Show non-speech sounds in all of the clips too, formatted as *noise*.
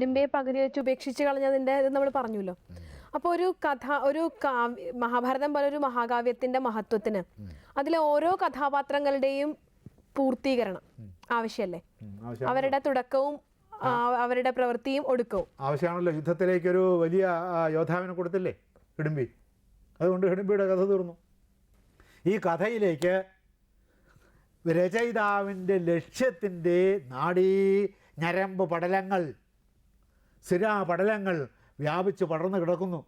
ഹിഡിംബയെ പകുതി വെച്ച് ഉപേക്ഷിച്ച് കളഞ്ഞതിന്റെ ഇത് നമ്മൾ പറഞ്ഞല്ലോ അപ്പോൾ ഒരു കഥ ഒരു കാവ്യ മഹാഭാരതം പോലെ ഒരു മഹാകാവ്യത്തിന്റെ മഹത്വത്തിന് അതിലെ ഓരോ കഥാപാത്രങ്ങളുടെയും പൂർത്തീകരണം ആവശ്യമല്ലേ? അവരുടെ തുടക്കവും അവരുടെ പ്രവൃത്തിയും ഒടുക്കവും. ആവശ്യമാണല്ലോ. യുദ്ധത്തിലേക്ക് ഒരു വലിയ യോദ്ധാവിനെ കൊടുത്തില്ലേ? ഇടുമ്പി അതുകൊണ്ട് ഹിഡിംബിയുടെ കഥ തീർന്നു. ഈ കഥയിലേക്ക് രചയിതാവിന്റെ ലക്ഷ്യത്തിന്റെ നാടീ ഞരമ്പ് പടലങ്ങൾ സ്ഥിരാ പടലങ്ങൾ വ്യാപിച്ച് പടർന്നു കിടക്കുന്നു.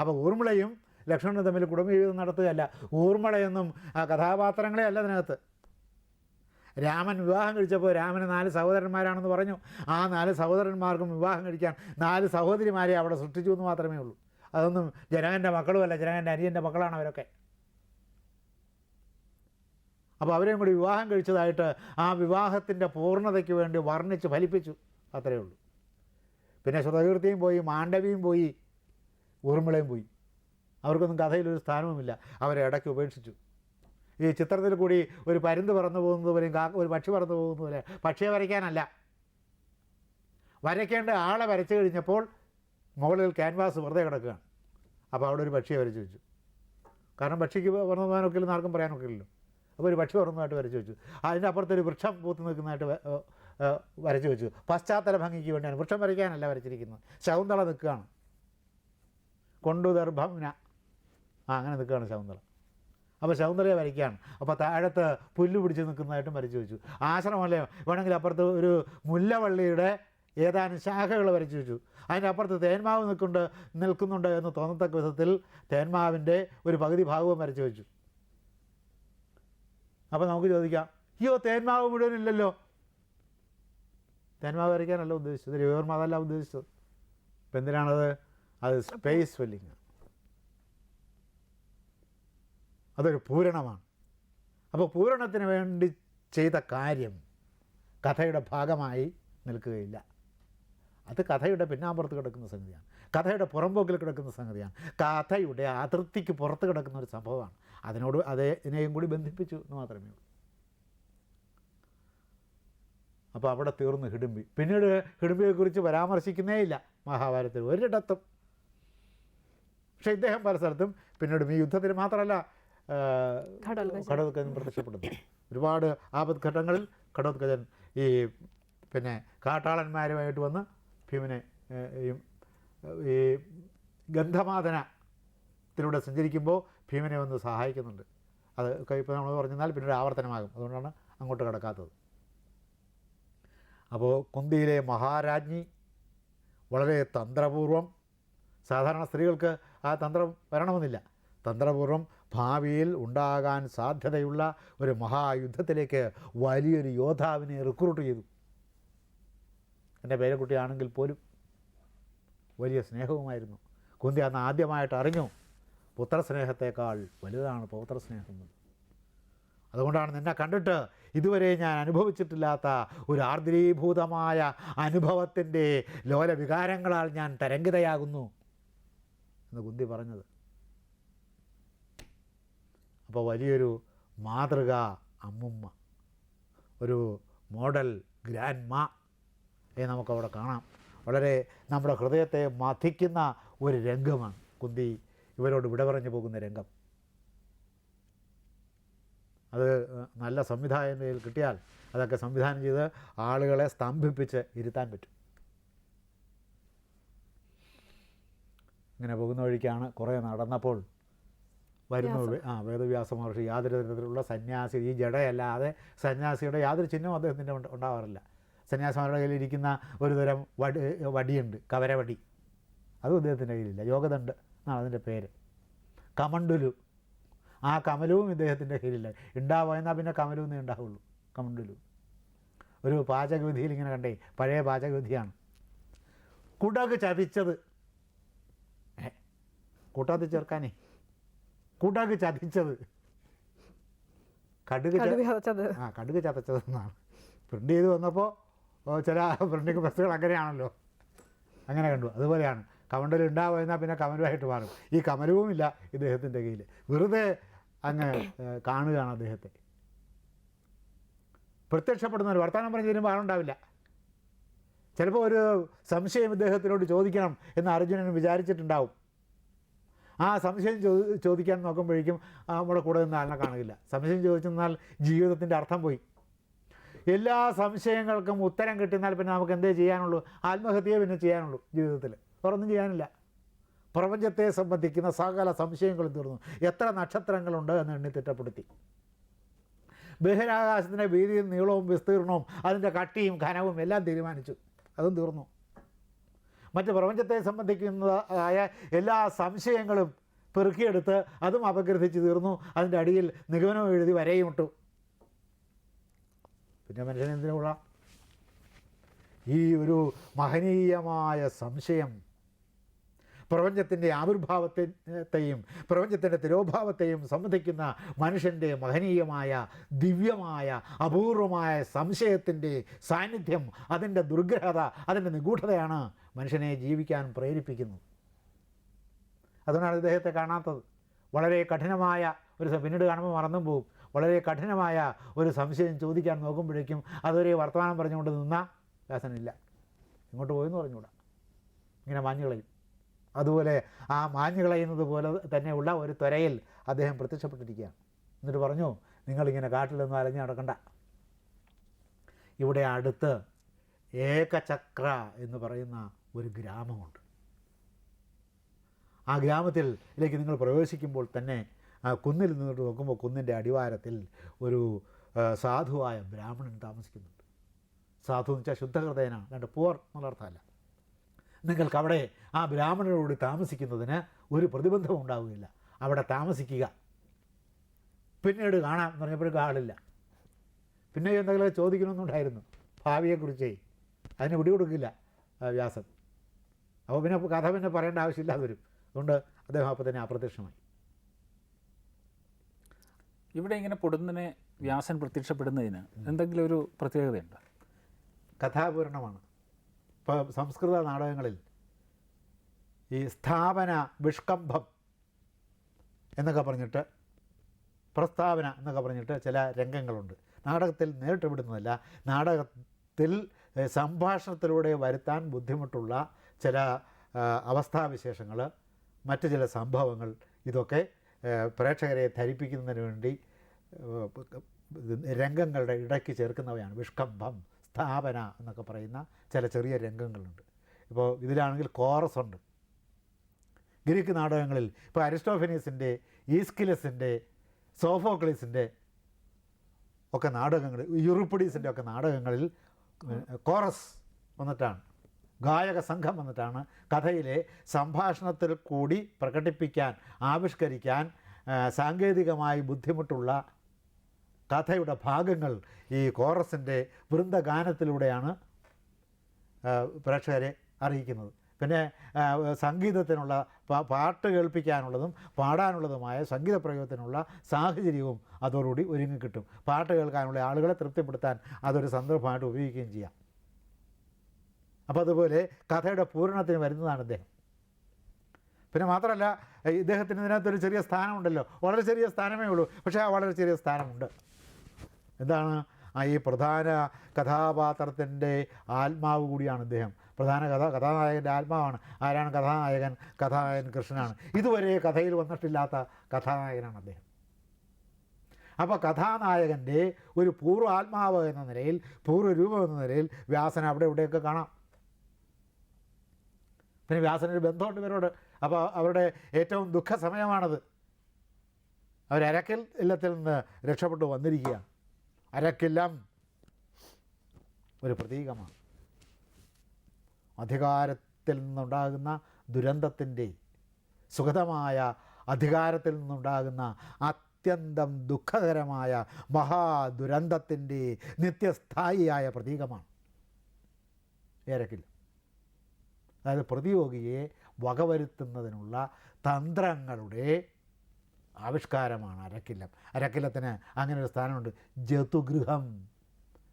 അപ്പോൾ ഊർമിളയും ലക്ഷ്മണനും തമ്മിൽ കുടുംബജീവിതം നടത്തുകയല്ല. ഊർമിളയൊന്നും ആ കഥാപാത്രങ്ങളെ അല്ല അതിനകത്ത്. രാമൻ വിവാഹം കഴിച്ചപ്പോൾ രാമന് നാല് സഹോദരന്മാരാണെന്ന് പറഞ്ഞു. ആ നാല് സഹോദരന്മാർക്കും വിവാഹം കഴിക്കാൻ നാല് സഹോദരിമാരെ അവിടെ സൃഷ്ടിച്ചു എന്ന് മാത്രമേ ഉള്ളൂ. അതൊന്നും ജനകന്റെ മക്കളുമല്ല ജനകന്റെ അനിയന്റെ മക്കളാണ് അവരൊക്കെ. അപ്പോൾ അവരെയും കൂടി വിവാഹം കഴിച്ചതായിട്ട് ആ വിവാഹത്തിന്റെ പൂർണതയ്ക്ക് വേണ്ടി വർണിച്ച് ഫലിപ്പിച്ചു. അത്രയേ ഉള്ളൂ. പിന്നെ ശ്രുതകീർത്തിയും പോയി മാണ്ഡവിയും പോയി ഊർമിളയും പോയി. അവർക്കൊന്നും കഥയിലൊരു സ്ഥാനവുമില്ല. അവരെ ഇടയ്ക്ക് ഉപേക്ഷിച്ചു. ഈ ചിത്രത്തിൽ കൂടി ഒരു പരുന്ത് പറന്നു പോകുന്നത് പോലെയും കാ ഒരു പക്ഷി പറന്നു പോകുന്നത് പോലെ. പക്ഷിയെ വരയ്ക്കാനല്ല. വരയ്ക്കേണ്ട ആളെ വരച്ചു കഴിഞ്ഞപ്പോൾ മുകളിൽ ക്യാൻവാസ് വെറുതെ കിടക്കുകയാണ്. അപ്പോൾ അവിടെ ഒരു പക്ഷിയെ വരച്ചു വെച്ചു. കാരണം പക്ഷിക്ക് പറന്നു പോകാനൊക്കെ ഇല്ലെന്ന് ആർക്കും പറയാനൊക്കെ ഇല്ലല്ലോ. അപ്പോൾ ഒരു പക്ഷി പറന്നതായിട്ട് വരച്ചു വെച്ചു. അതിന്റെ അപ്പുറത്തൊരു വൃക്ഷം പൂത്ത് നിൽക്കുന്നതായിട്ട് വരച്ചു വെച്ചു. പശ്ചാത്തല ഭംഗിക്ക് വേണ്ടിയാണ്. വൃക്ഷം വരയ്ക്കാനല്ല വരച്ചിരിക്കുന്നത്. ശകുന്തള നിൽക്കുകയാണ്. കൊണ്ടു ദർഭംന ആ അങ്ങനെ നിൽക്കുകയാണ് ശകുന്തള. അപ്പോൾ ശകുന്തളയെ വരയ്ക്കുകയാണ്. അപ്പോൾ താഴത്ത് പുല്ല് പിടിച്ച് നിൽക്കുന്നതായിട്ടും വരച്ചു വെച്ചു. ആശ്രമമല്ലേ? വേണമെങ്കിൽ അപ്പുറത്ത് ഒരു മുല്ലവള്ളിയുടെ ഏതാനും ശാഖകൾ വരച്ചു വെച്ചു. അതിന്റെ അപ്പുറത്ത് തേന്മാവ് നിൽക്കുന്നുണ്ട് നിൽക്കുന്നുണ്ട് എന്ന് തോന്നത്തക്ക വിധത്തിൽ തേന്മാവിന്റെ ഒരു പകുതി ഭാഗവും വരച്ചു വെച്ചു. അപ്പോൾ നമുക്ക് ചോദിക്കാം അയ്യോ തേന്മാവ് മുഴുവനില്ലല്ലോ? തേന്മാവ് വരയ്ക്കാനല്ല ഉദ്ദേശിച്ചത് രവിവർമ്മ അതല്ല ഉദ്ദേശിച്ചത്. ഇപ്പം എന്തിനാണത്? അത് സ്പേസ് ഫില്ലിങ് അതൊരു പൂരണമാണ്. അപ്പോൾ പൂരണത്തിന് വേണ്ടി ചെയ്ത കാര്യം കഥയുടെ ഭാഗമായി നിൽക്കുകയില്ല. അത് കഥയുടെ പിന്നാമ്പുറത്ത് കിടക്കുന്ന സംഗതിയാണ്. കഥയുടെ പുറമ്പോക്കിൽ കിടക്കുന്ന സംഗതിയാണ്. കഥയുടെ അതിർത്തിക്ക് പുറത്ത് കിടക്കുന്ന ഒരു സംഭവമാണ്. അതിനോട് അതിനെയും കൂടി ബന്ധിപ്പിച്ചു എന്ന് മാത്രമേ ഉള്ളൂ. അപ്പോൾ അവിടെ തീർന്നു ഹിഡുംബി. പിന്നീട് ഹിഡുംബിയെക്കുറിച്ച് പരാമർശിക്കുന്നേ ഇല്ല മഹാഭാരതത്തിൽ ഒരിടത്തും. പക്ഷേ ഇദ്ദേഹം പല സ്ഥലത്തും പിന്നീട് ഈ യുദ്ധത്തിന് മാത്രമല്ല. ഘടോത്കജൻ പ്രത്യക്ഷപ്പെടുന്നു. ഒരുപാട് ആപത്ഘട്ടങ്ങളിൽ ഘടോത്കജൻ ഈ പിന്നെ കാട്ടാളന്മാരുമായിട്ട് വന്ന് ഭീമനെ ഈ ഗന്ധമാതനത്തിലൂടെ സഞ്ചരിക്കുമ്പോൾ ഭീമനെ വന്ന് സഹായിക്കുന്നുണ്ട്. അത് ഇപ്പോൾ നമ്മൾ പറഞ്ഞാൽ പിന്നീട് ആവർത്തനമാകും. അതുകൊണ്ടാണ് അങ്ങോട്ട് കിടക്കാത്തത്. അപ്പോൾ കുന്തിയിലെ മഹാരാജ്ഞി വളരെ തന്ത്രപൂർവം സാധാരണ സ്ത്രീകൾക്ക് ആ തന്ത്രം വരണമെന്നില്ല. തന്ത്രപൂർവം ഭാവിയിൽ ഉണ്ടാകാൻ സാധ്യതയുള്ള ഒരു മഹായുദ്ധത്തിലേക്ക് വലിയൊരു യോദ്ധാവിനെ റിക്രൂട്ട് ചെയ്തു. എന്റെ പേരക്കുട്ടിയാണെങ്കിൽ പോലും വലിയ സ്നേഹവുമായിരുന്നു. കുന്തി അന്ന് ആദ്യമായിട്ട് അറിഞ്ഞു പുത്രസ്നേഹത്തേക്കാൾ വലുതാണ് പൗത്രസ്നേഹം. അതുകൊണ്ടാണ് നിന്നെ കണ്ടിട്ട് ഇതുവരെ ഞാൻ അനുഭവിച്ചിട്ടില്ലാത്ത ഒരു ആർദ്രീഭൂതമായ അനുഭവത്തിന്റെ ലോലവികാരങ്ങളാൽ ഞാൻ തരംഗിതയാകുന്നു എന്ന് കുന്തി പറഞ്ഞത്. അപ്പോൾ വലിയൊരു മാതൃക അമ്മുമ്മ ഒരു മോഡൽ ഗ്രാൻഡ് മാ ഏ നമുക്കവിടെ കാണാം. വളരെ നമ്മുടെ ഹൃദയത്തെ മഥിക്കുന്ന ഒരു രംഗമാണ് കുന്തി ഇവരോട് വിട പറഞ്ഞു പോകുന്ന രംഗം. അത് നല്ല സംവിധായകയിൽ കിട്ടിയാൽ അതൊക്കെ സംവിധാനം ചെയ്ത് ആളുകളെ സ്തംഭിപ്പിച്ച് ഇരുത്താൻ പറ്റും. ഇങ്ങനെ പോകുന്ന വഴിക്കാണ് കുറേ നടന്നപ്പോൾ വരുന്നു ആ വേദവ്യാസ മഹർഷി യാതൊരു തരത്തിലുള്ള സന്യാസി ഈ ജഡയല്ലാതെ സന്യാസിയുടെ യാതൊരു ചിഹ്നവും അദ്ദേഹത്തിന്റെ ഉണ്ട്- ഉണ്ടാവാറില്ല. സന്യാസിമാരുടെ കയ്യിലിരിക്കുന്ന ഒരു തരം വടി വടിയുണ്ട് കവരവടി. അതും അദ്ദേഹത്തിന്റെ കയ്യിലില്ല. യോഗദണ്ട് എന്നാണ് അതിന്റെ പേര്. കമണ്ടുലു ആ കമലവും ഇദ്ദേഹത്തിന്റെ കയ്യിലില്ല ഉണ്ടാവുക പിന്നെ കമലവും ഉണ്ടാവുള്ളൂ. കമണ്ടുലു. ഒരു പാചകവിധിയിൽ ഇങ്ങനെ കണ്ടേ പഴയ പാചകവിധിയാണ്. കുടക് ചതിച്ചത്. ഏ? കൂട്ടാത്തി ചേർക്കാനേ. കുടക് ചതിച്ചത്. കടുക് ചതച്ചത്. ആ കടുക് ചതച്ചതെന്നാണ് പ്രിന്റ് ചെയ്ത് വന്നപ്പോൾ ചില പ്രിന്റിങ് പ്രസ്സുകൾ അങ്ങനെയാണല്ലോ. അങ്ങനെ കണ്ടു. അതുപോലെയാണ്. കമണ്ടൽ ഉണ്ടാവുക എന്നാൽ പിന്നെ കമലുമായിട്ട് മാറും. ഈ കമലവും ഇല്ല ഇദ്ദേഹത്തിന്റെ കയ്യിൽ വെറുതെ അങ്ങ് കാണുകയാണ് അദ്ദേഹത്തെ. പ്രത്യക്ഷപ്പെടുന്ന ഒരു വർത്തമാനം പറഞ്ഞു തരുമ്പോൾ ആളുണ്ടാവില്ല ചിലപ്പോൾ ഒരു സംശയം ഇദ്ദേഹത്തിനോട് ചോദിക്കണം എന്ന് അർജുനൻ വിചാരിച്ചിട്ടുണ്ടാവും. ആ സംശയം ചോദിക്കാൻ നോക്കുമ്പോഴേക്കും നമ്മുടെ കൂടെ നിന്ന് ആളിനെ കാണുകയില്ല. സംശയം ചോദിച്ചെന്നാൽ ജീവിതത്തിന്റെ അർത്ഥം പോയി. എല്ലാ സംശയങ്ങൾക്കും ഉത്തരം കിട്ടുന്നാൽ പിന്നെ നമുക്ക് എന്തേ ചെയ്യാനുള്ളൂ? ആത്മഹത്യയെ പിന്നെ ചെയ്യാനുള്ളൂ ജീവിതത്തിൽ വേറൊന്നും ചെയ്യാനില്ല. പ്രപഞ്ചത്തെ സംബന്ധിക്കുന്ന സകല സംശയങ്ങളും തീർന്നു. എത്ര നക്ഷത്രങ്ങളുണ്ട് എന്ന് എണ്ണി തിട്ടപ്പെടുത്തി ബഹിരാകാശത്തിന്റെ വീതിയും നീളവും വിസ്തീർണവും അതിന്റെ കട്ടിയും ഘനവും എല്ലാം തീരുമാനിച്ചു. അതും തീർന്നു. മറ്റ് പ്രപഞ്ചത്തെ സംബന്ധിക്കുന്നതായ എല്ലാ സംശയങ്ങളും പെറുക്കിയെടുത്ത് അതും അപഗ്രഥിച്ച് തീർന്നു. അതിന്റെ അടിയിൽ നിഗമനം എഴുതി വരയും ഇട്ടു. പിന്നെ മനുഷ്യനെന്തിനുള്ള? ഈ ഒരു മഹനീയമായ സംശയം. പ്രപഞ്ചത്തിന്റെ ആവിർഭാവത്തെയും പ്രപഞ്ചത്തിന്റെ തിരോഭാവത്തെയും സംബന്ധിക്കുന്ന മനുഷ്യന്റെ മഹനീയമായ ദിവ്യമായ അപൂർവമായ സംശയത്തിന്റെ സാന്നിധ്യം അതിന്റെ ദുർഗ്രഹത അതിന്റെ നിഗൂഢതയാണ് മനുഷ്യനെ ജീവിക്കാൻ പ്രേരിപ്പിക്കുന്നത് അതുകൊണ്ടാണ് ഇദ്ദേഹത്തെ കാണാത്തത്. വളരെ കഠിനമായ ഒരു പിന്നീട് കാണുമ്പോൾ മറന്നും പോകും. വളരെ കഠിനമായ ഒരു സംശയം ചോദിക്കാൻ നോക്കുമ്പോഴേക്കും അതൊരു വർത്തമാനം പറഞ്ഞുകൊണ്ട് നിന്ന വ്യാസനില്ല. ഇങ്ങോട്ട് പോയെന്ന് പറഞ്ഞുകൂടാ. ഇങ്ങനെ മാഞ്ഞു കളയും അതുപോലെ ആ മാഞ്ഞു കളയുന്നത് പോലെ തന്നെയുള്ള ഒരു ത്വരയിൽ അദ്ദേഹം പ്രത്യക്ഷപ്പെട്ടിരിക്കുകയാണ്. എന്നിട്ട് പറഞ്ഞു നിങ്ങളിങ്ങനെ കാട്ടിലൊന്നും അലഞ്ഞു നടക്കണ്ട. ഇവിടെ അടുത്ത് ഏകചക്ര എന്ന് പറയുന്ന ഒരു ഗ്രാമമുണ്ട്. ആ ഗ്രാമത്തിലേക്ക് നിങ്ങൾ പ്രവേശിക്കുമ്പോൾ തന്നെ ആ കുന്നിൽ നിന്നിട്ട് നോക്കുമ്പോൾ കുന്നിന്റെ അടിവാരത്തിൽ ഒരു സാധുവായ ബ്രാഹ്മണൻ താമസിക്കുന്നുണ്ട്. സാധു എന്ന് വെച്ചാൽ ശുദ്ധഹൃദയനാണ്. രണ്ട് പൂർ എന്നുള്ള അർത്ഥമല്ല. നിങ്ങൾക്ക് അവിടെ ആ ബ്രാഹ്മണരോട് താമസിക്കുന്നതിന് ഒരു പ്രതിബന്ധം ഉണ്ടാവുകയില്ല. അവിടെ താമസിക്കുക. പിന്നീട് കാണാം എന്ന് പറഞ്ഞപ്പോഴേക്കും ആളില്ല. പിന്നെ എന്തെങ്കിലും ചോദിക്കണമെന്നുണ്ടായിരുന്നു. ഭാവിയെക്കുറിച്ചേ. അതിന് പിടികൊടുക്കില്ല കൊടുക്കില്ല വ്യാസൻ. അപ്പോൾ പിന്നെ കഥ പിന്നെ പറയേണ്ട ആവശ്യമില്ലാതെ വരും. അതുകൊണ്ട് അദ്ദേഹം അപ്പോൾ തന്നെ അപ്രത്യക്ഷമായി. ഇവിടെ ഇങ്ങനെ പൊടുന്നതിനെ വ്യാസൻ പ്രത്യക്ഷപ്പെടുന്നതിന് എന്തെങ്കിലും ഒരു പ്രത്യേകതയുണ്ട്? കഥാപൂരണമാണ്. ഇപ്പോൾ സംസ്കൃത നാടകങ്ങളിൽ ഈ സ്ഥാപന വിഷ്കംഭം എന്നൊക്കെ പറഞ്ഞിട്ട് പ്രസ്താവന എന്നൊക്കെ പറഞ്ഞിട്ട് ചില രംഗങ്ങളുണ്ട്. നാടകത്തിൽ നേരിട്ട് വിടുന്നതല്ല നാടകത്തിൽ സംഭാഷണത്തിലൂടെ വരുത്താൻ ബുദ്ധിമുട്ടുള്ള ചില അവസ്ഥാവിശേഷങ്ങൾ മറ്റ് ചില സംഭവങ്ങൾ ഇതൊക്കെ പ്രേക്ഷകരെ ധരിപ്പിക്കുന്നതിന് വേണ്ടി രംഗങ്ങളുടെ ഇടയ്ക്ക് ചേർക്കുന്നവയാണ് വിഷ്കംഭം. സ്ഥാപന എന്നൊക്കെ പറയുന്ന ചില ചെറിയ രംഗങ്ങളുണ്ട്. ഇപ്പോൾ ഇതിലാണെങ്കിൽ കോറസ് ഉണ്ട്. ഗ്രീക്ക് നാടകങ്ങളിൽ ഇപ്പോൾ അരിസ്റ്റോഫനീസിന്റെ ഈസ്കിലസിന്റെ സോഫോക്ലീസിന്റെ ഒക്കെ നാടകങ്ങൾ യൂറിപ്പിഡീസിന്റെ ഒക്കെ നാടകങ്ങളിൽ കോറസ് വന്നിട്ടാണ്. ഗായക സംഘം വന്നിട്ടാണ് കഥയിലെ സംഭാഷണത്തിൽ കൂടി പ്രകടിപ്പിക്കാൻ ആവിഷ്കരിക്കാൻ സാങ്കേതികമായി ബുദ്ധിമുട്ടുള്ള കഥയുടെ ഭാഗങ്ങൾ ഈ കോറസിന്റെ വൃന്ദഗാനത്തിലൂടെയാണ് പ്രേക്ഷകരെ അറിയിക്കുന്നത്. പിന്നെ സംഗീതത്തിനുള്ള പാട്ട് കേൾപ്പിക്കാനുള്ളതും പാടാനുള്ളതുമായ സംഗീത പ്രയോഗത്തിനുള്ള സാഹചര്യവും അതോടുകൂടി ഒരുങ്ങി കിട്ടും. പാട്ട് കേൾക്കാനുള്ള ആളുകളെ തൃപ്തിപ്പെടുത്താൻ അതൊരു സന്ദർഭമായിട്ട് ഉപയോഗിക്കുകയും ചെയ്യാം. അപ്പോൾ അതുപോലെ കഥയുടെ പൂരണത്തിന് വരുന്നതാണ് ഇദ്ദേഹം. പിന്നെ മാത്രമല്ല ഇദ്ദേഹത്തിന് ഇതിനകത്തൊരു ചെറിയ സ്ഥാനമുണ്ടല്ലോ. വളരെ ചെറിയ സ്ഥാനമേ ഉള്ളൂ. പക്ഷേ ആ വളരെ ചെറിയ സ്ഥാനമുണ്ട്. എന്താണ്? ആ ഈ പ്രധാന കഥാപാത്രത്തിന്റെ ആത്മാവ് കൂടിയാണ് ഇദ്ദേഹം. പ്രധാന കഥ കഥാനായകന്റെ ആത്മാവാണ്. ആരാണ് കഥാനായകൻ? കഥാനായകൻ കൃഷ്ണനാണ്. ഇതുവരെ കഥയിൽ വന്നിട്ടില്ലാത്ത കഥാനായകനാണ് അദ്ദേഹം. അപ്പോൾ കഥാനായകന്റെ ഒരു പൂർവ ആത്മാവ് എന്ന നിലയിൽ പൂർവരൂപം എന്ന നിലയിൽ വ്യാസൻ അവിടെ ഇവിടെയൊക്കെ കാണാം. പിന്നെ വ്യാസനൊരു ബന്ധമുണ്ട് ഇവരോട്. അപ്പോൾ അവരുടെ ഏറ്റവും ദുഃഖസമയമാണത്. അവർ അരക്കൽ ഇല്ലത്തിൽ നിന്ന് രക്ഷപ്പെട്ടു വന്നിരിക്കുകയാണ്. അരക്കില്ലം ഒരു പ്രതീകമാണ്. അധികാരത്തിൽ നിന്നുണ്ടാകുന്ന ദുരന്തത്തിന്റെ സുഗതമായ അധികാരത്തിൽ നിന്നുണ്ടാകുന്ന അത്യന്തം ദുഃഖകരമായ മഹാദുരന്തത്തിന്റെ നിത്യസ്ഥായിയായ പ്രതീകമാണ്. ഏരക്കില്ല അതായത് പ്രതിയോഗിയെ വകവരുത്തുന്നതിനുള്ള തന്ത്രങ്ങളുടെ ആവിഷ്കാരമാണ് അരക്കില്ലം. അരക്കില്ലത്തിന് അങ്ങനെ ഒരു സ്ഥാനമുണ്ട്. ജതുഗൃഹം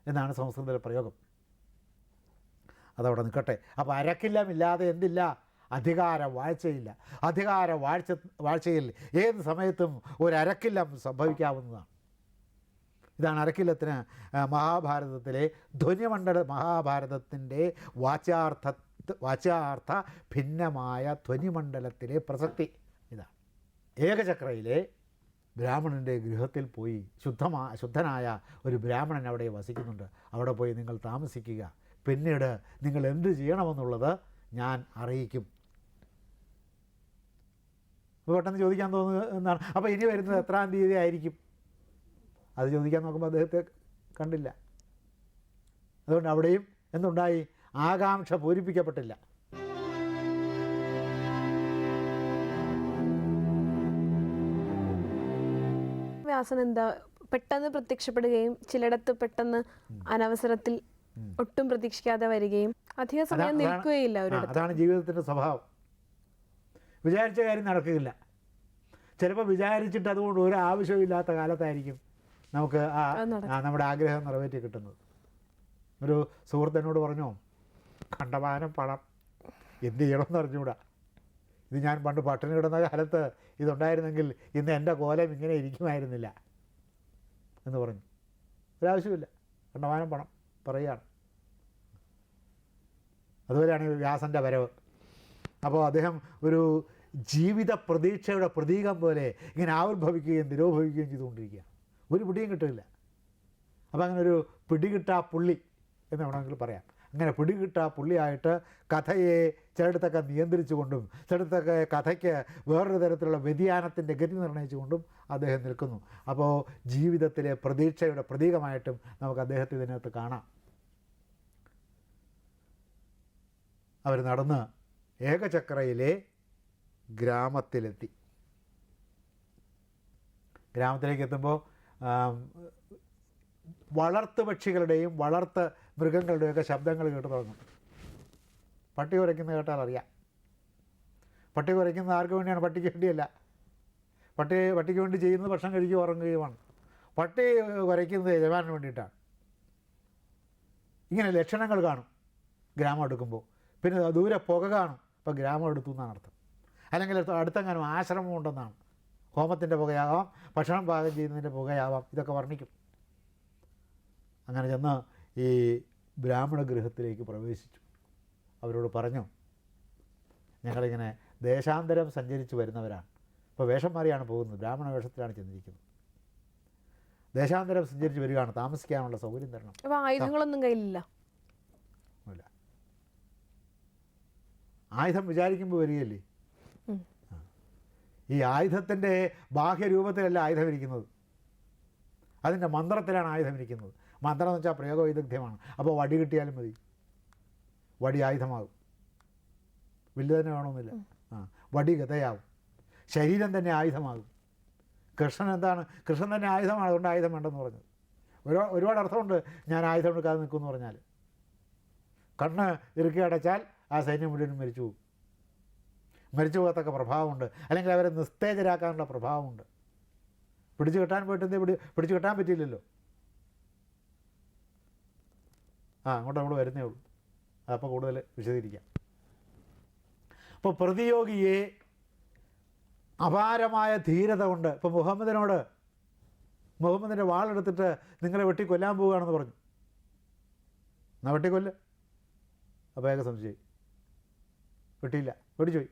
എന്നാണ് സംസ്കൃതത്തിലെ പ്രയോഗം. അതവിടെ നിൽക്കട്ടെ അപ്പോൾ അരക്കില്ലമില്ലാതെ എന്തില്ല? അധികാര വാഴ്ചയില്ല അധികാര വാഴ്ച വാഴ്ചയിൽ ഏത് സമയത്തും ഒരു അരക്കില്ലം സംഭവിക്കാവുന്നതാണ്. ഇതാണ് അരക്കില്ലത്തിന് മഹാഭാരതത്തിലെ ധ്വനിമണ്ഡല മഹാഭാരതത്തിന്റെ വാച്യാർത്ഥ വാച്യാർത്ഥ ഭിന്നമായ ധ്വനിമണ്ഡലത്തിലെ പ്രസക്തി. ഏകചക്രയിലെ ബ്രാഹ്മണന്റെ ഗൃഹത്തിൽ പോയി ശുദ്ധമാ ശുദ്ധനായ ഒരു ബ്രാഹ്മണൻ അവിടെ വസിക്കുന്നുണ്ട്. അവിടെ പോയി നിങ്ങൾ താമസിക്കുക. പിന്നീട് നിങ്ങൾ എന്ത് ചെയ്യണമെന്നുള്ളത് ഞാൻ അറിയിക്കും. അപ്പോൾ പെട്ടെന്ന് ചോദിക്കാൻ തോന്നുന്നത് എന്നാണ് അപ്പോൾ ഇനി വരുന്നത് എത്രാം തീയതി ആയിരിക്കും? അത് ചോദിക്കാൻ നോക്കുമ്പോൾ അദ്ദേഹത്തെ കണ്ടില്ല. അതുകൊണ്ട് അവിടെയും എന്തുണ്ടായി? ആകാംക്ഷ പൂരിപ്പിക്കപ്പെട്ടില്ല. വ്യാസൻ എന്താ പെട്ടെന്ന് പ്രത്യക്ഷപ്പെടുകയും ചിലയിടത്ത് പെട്ടെന്ന് അനവസരത്തിൽ ഒട്ടും പ്രതീക്ഷിക്കാതെ വരികയും അധിക സമയം നിൽക്കുകയില്ല അതാണ് ജീവിതത്തിന്റെ സ്വഭാവം. വിചാരിച്ച കാര്യം നടക്കുകയില്ല. ചിലപ്പോൾ വിചാരിച്ചിട്ട് അതുകൊണ്ട് ഒരു ആവശ്യമില്ലാത്ത കാലത്തായിരിക്കും നമുക്ക്. ആ, നമ്മുടെ ആഗ്രഹം നിറവേറ്റി കിട്ടുന്നത്. ഒരു സുഹൃത്തിനോട് പറഞ്ഞോ കണ്ടമാനം പണം എന്ത് ചെയ്യണമെന്ന് അറിഞ്ഞുകൂടാ? ഇത് ഞാൻ പണ്ട് പട്ടിണി കിടന്ന കാലത്ത് ഇതുണ്ടായിരുന്നെങ്കിൽ ഇന്ന് എന്റെ കോലം ഇങ്ങനെ ഇരിക്കുമായിരുന്നില്ല എന്ന് പറഞ്ഞു. ഒരാവശ്യമില്ല കണ്ടമാനം പണം പറയുകയാണ്. അതുപോലെയാണ് വ്യാസന്റെ വരവ്. അപ്പോൾ അദ്ദേഹം ഒരു ജീവിത പ്രതീക്ഷയുടെ പ്രതീകം പോലെ ഇങ്ങനെ ആവിർഭവിക്കുകയും നിരോഭവിക്കുകയും ചെയ്തുകൊണ്ടിരിക്കുക ഒരു പിടിയും കിട്ടില്ല അപ്പോൾ അങ്ങനെ ഒരു പിടികിട്ടാ പുള്ളി എന്ന് വേണമെങ്കിൽ പറയാം. അങ്ങനെ പിടികിട്ട പുള്ളിയായിട്ട് കഥയെ ചിലടത്തൊക്കെ നിയന്ത്രിച്ചു കൊണ്ടും ചിലയിടത്തൊക്കെ കഥയ്ക്ക് വേറൊരു തരത്തിലുള്ള വ്യതിയാനത്തിന്റെ ഗതി നിർണയിച്ചുകൊണ്ടും അദ്ദേഹം നിൽക്കുന്നു. അപ്പോൾ ജീവിതത്തിലെ പ്രതീക്ഷയുടെ പ്രതീകമായിട്ടും നമുക്ക് അദ്ദേഹത്തെ ഇതിനകത്ത് കാണാം. അവർ നടന്ന് ഏകചക്രയിലെ ഗ്രാമത്തിലെത്തി. ഗ്രാമത്തിലേക്ക് എത്തുമ്പോൾ വളർത്തു പക്ഷികളുടെയും വളർത്ത് മൃഗങ്ങളുടെയൊക്കെ ശബ്ദങ്ങൾ കേട്ട് തുടങ്ങും. പട്ടി കുരയ്ക്കുന്നത് കേട്ടാൽ അറിയാം. പട്ടി കുരയ്ക്കുന്നത് ആർക്ക് വേണ്ടിയാണ്? പട്ടിക്ക് വേണ്ടിയല്ല. പട്ടി പട്ടിക്ക് വേണ്ടി ചെയ്യുന്നത് ഭക്ഷണം കഴിക്കുക ഉറങ്ങുകയുമാണ് പട്ടി കുരയ്ക്കുന്നത് യജമാനു വേണ്ടിയിട്ടാണ്. ഇങ്ങനെ ലക്ഷണങ്ങൾ കാണും ഗ്രാമം എടുക്കുമ്പോൾ പിന്നെ ദൂരെ പുക കാണും. അപ്പോൾ ഗ്രാമം എടുത്തു എന്നാണ് അർത്ഥം. അല്ലെങ്കിൽ അടുത്തെങ്ങാനും ആശ്രമം ഉണ്ടെന്നാണ്. ഹോമത്തിന്റെ പുകയാവാം ഭക്ഷണം പാകം ചെയ്യുന്നതിന്റെ പുകയാവാം. ഇതൊക്കെ വർണിക്കും. അങ്ങനെ ചെന്ന് ഈ ബ്രാഹ്മണ ഗൃഹത്തിലേക്ക് പ്രവേശിച്ചു. അവരോട് പറഞ്ഞു ഞങ്ങളിങ്ങനെ ദേശാന്തരം സഞ്ചരിച്ച് വരുന്നവരാണ്. ഇപ്പോൾ വേഷം മാറിയാണ് പോകുന്നത്. ബ്രാഹ്മണ വേഷത്തിലാണ് ചെന്നിരിക്കുന്നത്. ദേശാന്തരം സഞ്ചരിച്ച് വരികയാണ്. താമസിക്കാനുള്ള സൗകര്യം തരണം. ആയുധങ്ങളൊന്നും കയ്യിലില്ല. ഇല്ല. ആയുധം വിചാരിക്കുമ്പോൾ വരികയല്ലേ? ഈ ആയുധത്തിന്റെ ബാഹ്യരൂപത്തിലല്ല ആയുധം ഇരിക്കുന്നത്. അതിന്റെ മന്ത്രത്തിലാണ് ആയുധം ഇരിക്കുന്നത്. മന്ത്രം എന്ന് വെച്ചാൽ പ്രയോഗവൈദഗ്ധ്യമാണ് അപ്പോൾ വടി കിട്ടിയാലും മതി. വടി ആയുധമാകും. വില്ല് തന്നെ വേണമെന്നില്ല. ആ വടി ഗതയാവും. ശരീരം തന്നെ ആയുധമാകും. കൃഷ്ണൻ എന്താണ്? കൃഷ്ണൻ തന്നെ ആയുധമാണ് അതുകൊണ്ട് ആയുധം വേണ്ടെന്ന് പറഞ്ഞത് ഒരുപാട് ഒരുപാട് അർത്ഥമുണ്ട്. ഞാൻ ആയുധം എടുക്കാതെ നിൽക്കുമെന്ന് പറഞ്ഞാൽ കണ്ണ് ഇറുക്കി അടച്ചാൽ ആ സൈന്യം മുഴുവനും മരിച്ചു പോകും. മരിച്ചു പോകത്തക്ക പ്രഭാവമുണ്ട്. അല്ലെങ്കിൽ അവരെ നിസ്തേജരാക്കാനുള്ള പ്രഭാവമുണ്ട്. പിടിച്ചു കിട്ടാൻ പോയിട്ട് എന്തേ പിടി പിടിച്ചു കിട്ടാൻ പറ്റിയില്ലല്ലോ. ആ അങ്ങോട്ട് നമ്മൾ വരുന്നേ ഉള്ളൂ. അപ്പോൾ കൂടുതൽ വിശദീകരിക്കാം. അപ്പോൾ പ്രതിയോഗിയെ അപാരമായ ധീരത കൊണ്ട് ഇപ്പോൾ മുഹമ്മദിനോട് മുഹമ്മദിന്റെ വാളെടുത്തിട്ട് നിങ്ങളെ വെട്ടി കൊല്ലാൻ പോവുകയാണെന്ന് പറഞ്ഞു. എന്നാൽ വെട്ടിക്കൊല്ല? അപ്പോൾ ഏക സംശയം വെട്ടിയില്ല. വെടിച്ചുപോയി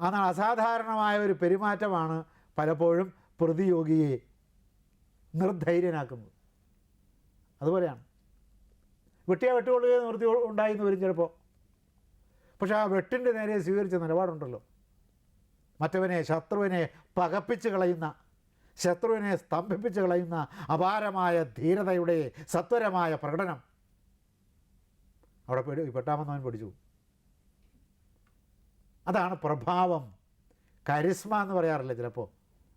അതാണ് അസാധാരണമായ ഒരു പെരുമാറ്റമാണ് പലപ്പോഴും പ്രതിയോഗിയെ നിർധൈര്യനാക്കുന്നത്. അതുപോലെയാണ്. വെട്ടിയാൽ വെട്ടുകൊള്ളുക നിർത്തി ഉണ്ടായിരുന്നു വരും ചിലപ്പോൾ പക്ഷേ ആ വെട്ടിന്റെ നേരെ സ്വീകരിച്ച നിലപാടുണ്ടല്ലോ. മറ്റവനെ ശത്രുവിനെ പകപ്പിച്ച് കളയുന്ന ശത്രുവിനെ സ്തംഭിപ്പിച്ച് കളയുന്ന അപാരമായ ധീരതയുടെ സത്വരമായ പ്രകടനം. അവിടെ പേടി പെട്ടാമെന്നവൻ പഠിച്ചു അതാണ് പ്രഭാവം. കരിസ്മ എന്ന് പറയാറില്ല ചിലപ്പോൾ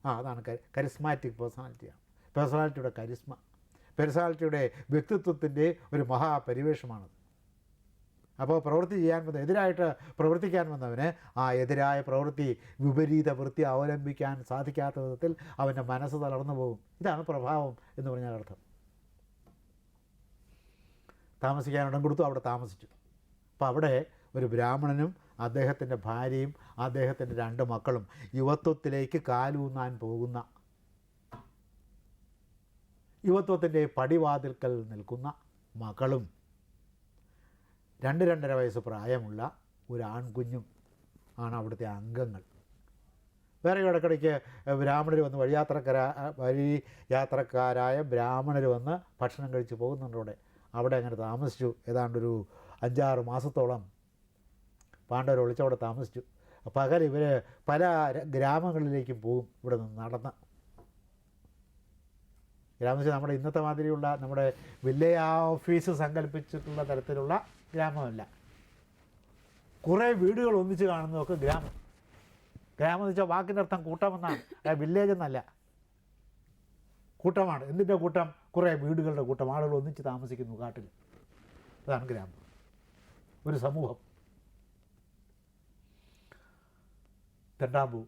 ആ അതാണ് കരിസ്മാറ്റിക് പേഴ്സണാലിറ്റിയാണ് പേഴ്സണാലിറ്റിയുടെ കരിസ്മ. പേഴ്സണാലിറ്റിയുടെ വ്യക്തിത്വത്തിന്റെ ഒരു മഹാപരിവേഷമാണത്. അപ്പോൾ പ്രവൃത്തി ചെയ്യാൻ വന്ന എതിരായിട്ട് പ്രവർത്തിക്കാൻ വന്നവന് ആ എതിരായ പ്രവൃത്തി വിപരീത വൃത്തി അവലംബിക്കാൻ സാധിക്കാത്ത വിധത്തിൽ അവന്റെ മനസ്സ് തളർന്നു പോകും. ഇതാണ് പ്രഭാവം എന്ന് പറഞ്ഞാൽ അർത്ഥം. താമസിക്കാൻ ഇടം കൊടുത്തു അവിടെ താമസിച്ചു. അപ്പോൾ അവിടെ ഒരു ബ്രാഹ്മണനും അദ്ദേഹത്തിന്റെ ഭാര്യയും അദ്ദേഹത്തിന്റെ രണ്ട് മക്കളും യുവത്വത്തിലേക്ക് കാലൂന്നാൻ പോകുന്ന യുവത്വത്തിന്റെ പടിവാതിൽക്കൽ നിൽക്കുന്ന മകളും രണ്ട് രണ്ടര വയസ്സ് പ്രായമുള്ള ഒരു ആൺകുഞ്ഞും ആണ് അവിടുത്തെ അംഗങ്ങൾ. വേറെ ഇടയ്ക്കിടയ്ക്ക് ബ്രാഹ്മണർ വന്ന് വഴിയാത്രക്കാര വഴി യാത്രക്കാരായ ബ്രാഹ്മണർ വന്ന് ഭക്ഷണം കഴിച്ച് പോകുന്നുണ്ട് അവിടെ. അവിടെ അങ്ങനെ താമസിച്ചു. ഏതാണ്ടൊരു അഞ്ചാറ് മാസത്തോളം പാണ്ഡവർ ഒളിച്ചവിടെ താമസിച്ചു. പകൽ ഇവർ പല ഗ്രാമങ്ങളിലേക്കും പോകും. ഇവിടെ നിന്ന് നടന്ന് ഗ്രാമത്തിൽ നമ്മുടെ ഇന്നത്തെ മാതിരിയുള്ള നമ്മുടെ വില്ലേജ് ഓഫീസ് സങ്കല്പിച്ചിട്ടുള്ള തരത്തിലുള്ള ഗ്രാമമല്ല. കുറേ വീടുകൾ ഒന്നിച്ച് കാണുന്നതൊക്കെ ഗ്രാമം. ഗ്രാമം എന്ന് വെച്ചാൽ വാക്കിന്റെ അർത്ഥം കൂട്ടമെന്നാണ്. വില്ലേജ് എന്നല്ല. കൂട്ടമാണ്. എന്തിന്റെ കൂട്ടം? കുറേ വീടുകളുടെ കൂട്ടം. ആളുകൾ ഒന്നിച്ച് താമസിക്കുന്നു കാട്ടിൽ. അതാണ് ഗ്രാമം. ഒരു സമൂഹം. തെണ്ടാമ്പൂ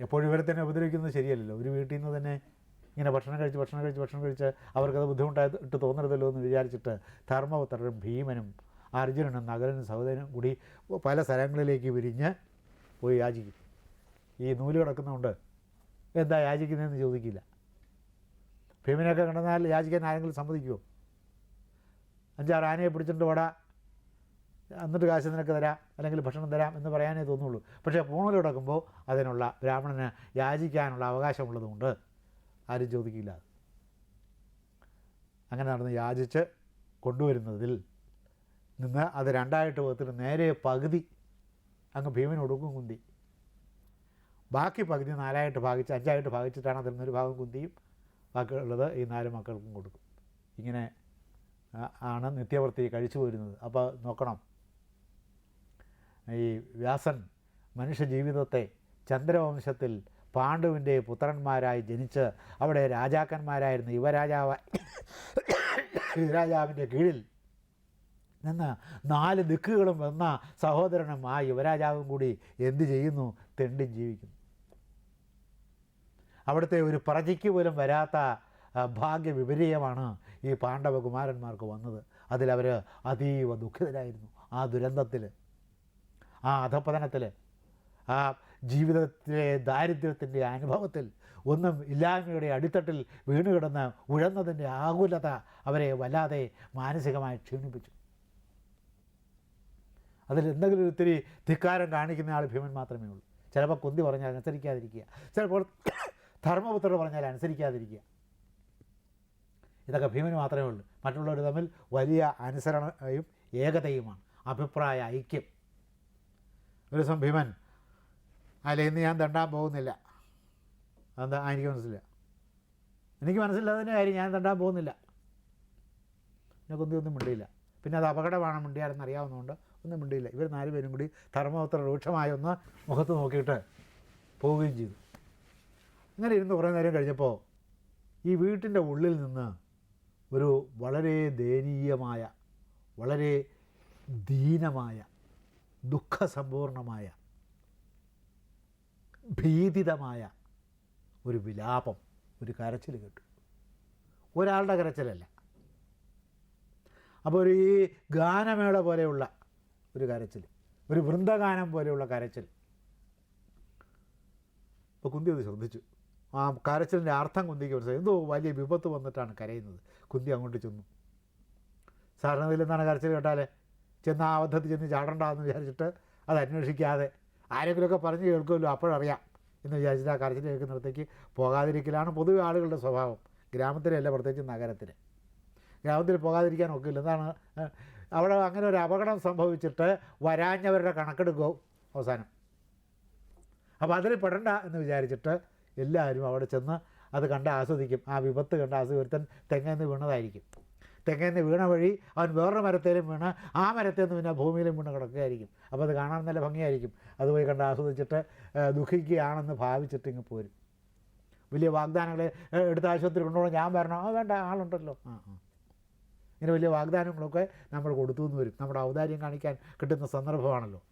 എപ്പോഴും ഇവരെ തന്നെ ഉപദ്രവിക്കുന്നത് ശരിയല്ലല്ലോ. ഒരു വീട്ടിൽ നിന്ന് തന്നെ ഇങ്ങനെ ഭക്ഷണം കഴിച്ച് ഭക്ഷണം കഴിച്ച് ഭക്ഷണം കഴിച്ച് അവർക്കത് ബുദ്ധിമുട്ടായിട്ട് തോന്നരുതല്ലോ എന്ന് വിചാരിച്ചിട്ട് ധർമ്മപുത്രരും ഭീമനും അർജുനനും നഗരനും സഹോദരനും കൂടി പല സ്ഥലങ്ങളിലേക്ക് വിരിഞ്ഞ് പോയി യാചിക്കും. ഈ നൂൽ കിടക്കുന്നതുകൊണ്ട് എന്താ യാചിക്കുന്നതെന്ന് ചോദിക്കില്ല. ഭീമനെയൊക്കെ കണ്ടെന്നാൽ യാചിക്കാൻ ആരെങ്കിലും സമ്മതിക്കുമോ അഞ്ചാറ് ആനയെ പിടിച്ചിട്ട് വട. എന്നിട്ട് കാശ് നിനക്ക് തരാം അല്ലെങ്കിൽ ഭക്ഷണം തരാം എന്ന് പറയാനേ തോന്നുള്ളൂ. പക്ഷേ പൂണൂൽ കിടക്കുമ്പോൾ അതിനുള്ള ബ്രാഹ്മണന് യാചിക്കാനുള്ള അവകാശമുള്ളതുകൊണ്ട് ആരും ചോദിക്കില്ല. അങ്ങനെ നടന്ന് യാചിച്ച് കൊണ്ടുവരുന്നതിൽ നിന്ന് അത് രണ്ടായിട്ട് പോകത്തിട്ട് നേരെ പകുതി അങ്ങ് ഭീമന് ഒടുക്കും കുന്തി. ബാക്കി പകുതി നാലായിട്ട് ഭാഗിച്ച് അഞ്ചായിട്ട് ഭാഗിച്ചിട്ടാണ് അതിൽ നിന്നൊരു ഭാഗം കുന്തിയും ബാക്കിയുള്ളത് ഈ നാല് മക്കൾക്കും കൊടുക്കും. ഇങ്ങനെ ആണ് നിത്യവൃത്തി കഴിച്ചു പോരുന്നത്. അപ്പോൾ നോക്കണം. ഈ വ്യാസൻ മനുഷ്യജീവിതത്തെ ചന്ദ്രവംശത്തിൽ പാണ്ഡുവിന്റെ പുത്രന്മാരായി ജനിച്ച് അവിടെ രാജാക്കന്മാരായിരുന്ന. യുവരാജാവ യുവരാജാവിന്റെ കീഴിൽ നിന്ന് നാല് ദിക്കുകളും വന്ന സഹോദരനും ആ യുവരാജാവും കൂടി എന്ത് ചെയ്യുന്നു? തെണ്ടും ജീവിക്കുന്നു. അവിടുത്തെ ഒരു പ്രജയ്ക്ക് പോലും വരാത്ത ഭാഗ്യവിപരീയമാണ് ഈ പാണ്ഡവകുമാരന്മാർക്ക് വന്നത്. അതിലവർ അതീവ ദുഃഖിതരായിരുന്നു ആ ദുരന്തത്തിൽ ആ അധപതനത്തിൽ ആ ജീവിതത്തിലെ ദാരിദ്ര്യത്തിന്റെ അനുഭവത്തിൽ ഒന്നും ഇല്ലായ്മയുടെ അടിത്തട്ടിൽ വീണുകിടന്ന് ഉഴന്നതിന്റെ ആകുലത അവരെ വല്ലാതെ മാനസികമായി ക്ഷീണിപ്പിച്ചു. അതിൽ എന്തെങ്കിലും ഒത്തിരി ധിക്കാരം കാണിക്കുന്ന ആൾ ഭീമൻ മാത്രമേ ഉള്ളൂ. ചിലപ്പോൾ കുന്തി പറഞ്ഞാൽ അനുസരിക്കാതിരിക്കുക. ചിലപ്പോൾ ധർമ്മപുത്രർ പറഞ്ഞാൽ അനുസരിക്കാതിരിക്കുക. ഇതൊക്കെ ഭീമന് മാത്രമേ ഉള്ളൂ. മറ്റുള്ളവർ തമ്മിൽ വലിയ അനുസരണയും ഏകതയുമാണ്. അഭിപ്രായ ഐക്യം. ഒരു ദിവസം ഭീമൻ അല്ല ഇന്ന് ഞാൻ തണ്ടാൻ പോകുന്നില്ല. അതെന്താ? എനിക്ക് മനസ്സില്ല എനിക്ക് മനസ്സില്ലാത്തതിന്റെ കാര്യം ഞാൻ തണ്ടാൻ പോകുന്നില്ല. പിന്നെ കുന്തി ഒന്നും മിണ്ടിയില്ല. പിന്നെ അത് അപകടമാണ് മിണ്ടിയാലെന്ന് അറിയാവുന്നതുകൊണ്ട് ഒന്നും മിണ്ടിയില്ല. ഇവർ നാല് പേരും കൂടി ധർമ്മപുത്ര രൂക്ഷമായ ഒന്ന് മുഖത്ത് നോക്കിയിട്ട് പോവുകയും ചെയ്തു. ഇങ്ങനെ ഇരുന്ന് കുറേ നേരം കഴിഞ്ഞപ്പോൾ ഈ വീട്ടിന്റെ ഉള്ളിൽ നിന്ന് ഒരു വളരെ ദയനീയമായ വളരെ ദീനമായ ദുഃഖസമ്പൂർണമായ ഭീതിതമായ ഒരു വിലാപം ഒരു കരച്ചിൽ കേട്ടു. ഒരാളുടെ കരച്ചിലല്ല. അപ്പോൾ ഒരു ഈ ഗാനമേള പോലെയുള്ള ഒരു കരച്ചിൽ ഒരു വൃന്ദഗാനം പോലെയുള്ള കരച്ചിൽ അപ്പോൾ കുന്തി അത് ശ്രദ്ധിച്ചു. ആ കരച്ചിലിന്റെ അർത്ഥം കുന്തിക്ക് മനസ്സിലായി. എന്തോ വലിയ വിപത്ത് വന്നിട്ടാണ് കരയുന്നത്. കുന്തി അങ്ങോട്ട് ചെന്നു. സാറിന് എന്താണ് കരച്ചിൽ കേട്ടാലേ? ചെന്ന് ആ അബദ്ധത്തിൽ ചെന്ന് ചാടണ്ടെന്ന് വിചാരിച്ചിട്ട് അത് അന്വേഷിക്കാതെ ആരെങ്കിലുമൊക്കെ പറഞ്ഞ് കേൾക്കുമല്ലോ അപ്പോഴറിയാം. എന്ന് വിചാരിച്ചിട്ട് ആ കരച്ചിൽ കേൾക്കുന്നിടത്തേക്ക് പോകാതിരിക്കലാണ് പൊതുവെ ആളുകളുടെ സ്വഭാവം. ഗ്രാമത്തിലല്ല പ്രത്യേകിച്ച് നഗരത്തിൽ ഗ്രാമത്തിൽ പോകാതിരിക്കാൻ ഒക്കില്ല. എന്താണ്? അവിടെ അങ്ങനെ ഒരു അപകടം സംഭവിച്ചിട്ട് വരാഞ്ഞവരുടെ കണക്കെടുക്കും അവസാനം. അപ്പോൾ അതിൽ പെടണ്ട എന്ന് വിചാരിച്ചിട്ട് എല്ലാവരും അവിടെ ചെന്ന് അത് കണ്ട് ആസ്വദിക്കും. ആ വിപത്ത് കണ്ട് ആസ്വദിക്കും. ഒരുത്തൻ തെങ്ങേന്ന് വീണതായിരിക്കും. തെങ്ങേന്ന് വീണ വഴി അവൻ വേറൊരു മരത്തേലും വീണ ആ മരത്തേന്ന് പിന്നെ ഭൂമിയിലും വീണ് കിടക്കുകയായിരിക്കും. അപ്പോൾ അത് കാണാൻ നല്ല ഭംഗിയായിരിക്കും. അത് പോയി കണ്ട് ആസ്വദിച്ചിട്ട് ദുഃഖിക്കുകയാണെന്ന് ഭാവിച്ചിട്ട് ഇങ്ങ് പോരും. വലിയ വാഗ്ദാനങ്ങൾ എടുത്ത എടുത്ത് ആശുപത്രി കൊണ്ടുപോകണം ഞാൻ വരണം. ആ വേണ്ട ആളുണ്ടല്ലോ. ആ ആ. ഇങ്ങനെ വലിയ വാഗ്ദാനങ്ങളൊക്കെ നമ്മൾ കൊടുത്തു എന്ന് വരും. നമ്മുടെ ഔദാര്യം കാണിക്കാൻ കിട്ടുന്ന സന്ദർഭമാണല്ലോ.